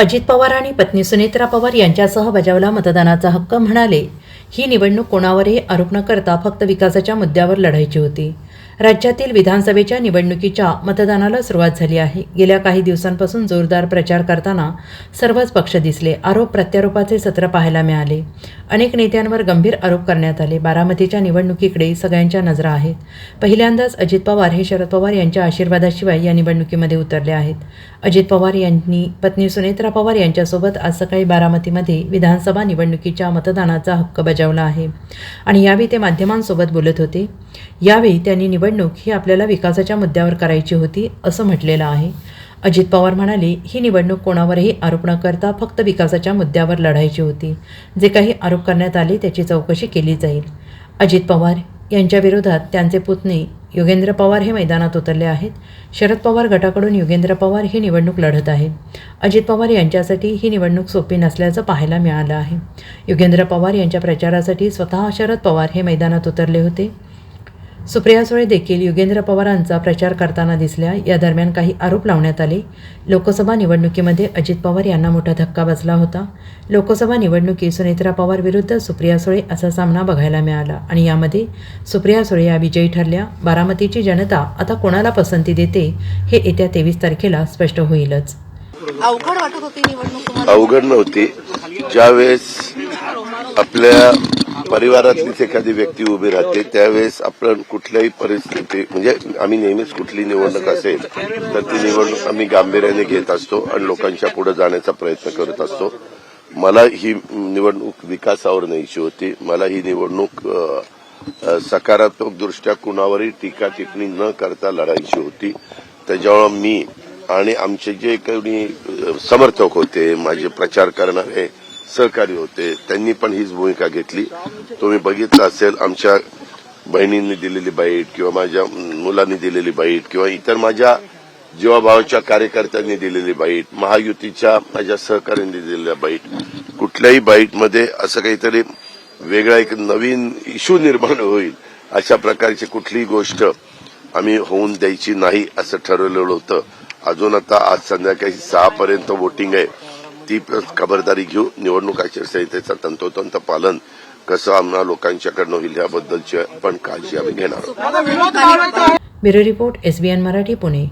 अजित पवार आणि पत्नी सुनेत्रा पवार यांच्यासह बजावला मतदानाचा हक्क म्हणाले. ही निवडणूक कोणावरही आरोप न करता फक्त विकासाच्या मुद्द्यावर लढायची होती. राज्यातील विधानसभेच्या निवडणुकीच्या मतदानाला सुरुवात झाली आहे. गेल्या काही दिवसांपासून जोरदार प्रचार करताना सर्वच पक्ष दिसले. आरोप प्रत्यारोपाचे सत्र पाहायला मिळाले. अनेक नेत्यांवर गंभीर आरोप करण्यात आले. बारामतीच्या निवडणुकीकडे सगळ्यांच्या नजरा आहेत. पहिल्यांदाच अजित पवार हे शरद पवार यांच्या आशीर्वादाशिवाय या निवडणुकीमध्ये उतरले आहेत. अजित पवार यांनी पत्नी सुनेत्रा पवार यांच्यासोबत आज सकाळी बारामतीमध्ये विधानसभा निवडणुकीच्या मतदानाचा हक्क बजावला आहे आणि यावेळी ते माध्यमांसोबत बोलत होते. यावेळी त्यांनी निवडणूक ही आपल्याला विकासाच्या मुद्द्यावर करायची होती असं म्हटलेलं आहे. अजित पवार म्हणाले ही निवडणूक कोणावरही आरोप न करता फक्त विकासाच्या मुद्द्यावर लढायची होती. जे काही आरोप करण्यात आले त्याची चौकशी केली जाईल. अजित पवार यांच्या विरोधात त्यांचे पुतणे योगेंद्र पवार हे मैदानात उतरले आहेत. शरद पवार गटाकडून योगेंद्र पवार ही निवडणूक लढत आहे. अजित पवार यांच्यासाठी ही निवडणूक सोपी नसल्याचं पाहायला मिळालं आहे. योगेंद्र पवार यांच्या प्रचारासाठी स्वतः शरद पवार हे मैदानात उतरले होते. सुप्रिया सुळे देखील युगेंद्र पवारांचा प्रचार करताना दिसल्या. या दरम्यान काही आरोप लावण्यात आले. लोकसभा निवडणुकीमध्ये अजित पवार यांना मोठा धक्का बसला होता. लोकसभा निवडणुकीत सुनेत्रा पवार विरुद्ध सुप्रिया सुळे असा सामना बघायला मिळाला आणि यामध्ये सुप्रिया सुळे या विजयी ठरल्या. बारामतीची जनता आता कोणाला पसंती देते हे येत्या तेवीस तारखेला स्पष्ट होईलच. अवघड वाटत होती निवडणूक तुम्हाला अवघड नव्हती. ज्यावेळेस आपल्या परिवारातलीच एखादी व्यक्ती उभी राहते त्यावेळेस आपण कुठल्याही परिस्थिती म्हणजे आम्ही नेहमीच कुठली निवडणूक असेल तर ती निवडणूक आम्ही गांभीर्याने घेत असतो आणि लोकांच्या पुढे जाण्याचा प्रयत्न करत असतो. मला ही निवडणूक विकासावर न्यायची होती. मला ही निवडणूक सकारात्मक दृष्ट्या कुणावरही टीका टिप्पणी न करता लढायची होती. त्याच्यामुळे मी आणि आमचे जे कोणी समर्थक होते माझे प्रचार करणारे सहकारी होते. त्यांनी पण हीच भूमिका घेतली. तुम्ही बघितलं असेल आमच्या बहिणींनी दिलेली बाईट किंवा माझ्या मुलांनी दिलेली बाईट किंवा इतर माझ्या जीवाभावाच्या कार्यकर्त्यांनी दिलेली बाईट महायुतीच्या माझ्या सहकाऱ्यांनी दिलेल्या बाईट कुठल्याही बाईटमध्ये असं काहीतरी वेगळा एक नवीन इश्यू निर्माण होईल अशा प्रकारची कुठलीही गोष्ट आम्ही होऊन द्यायची नाही असं ठरवलेलं होतं. अजून आता आज संध्याकाळी सहापर्यंत वोटिंग आहे. ती खबरदारी घेऊ निवडणूक आचारसंहितेचं तंतोतंत पालन कसं आम्हाला लोकांच्याकडनं होईल याबद्दलची पण काळजी आम्ही घेणार आहोत. Bureau report SBN Marathi Pune.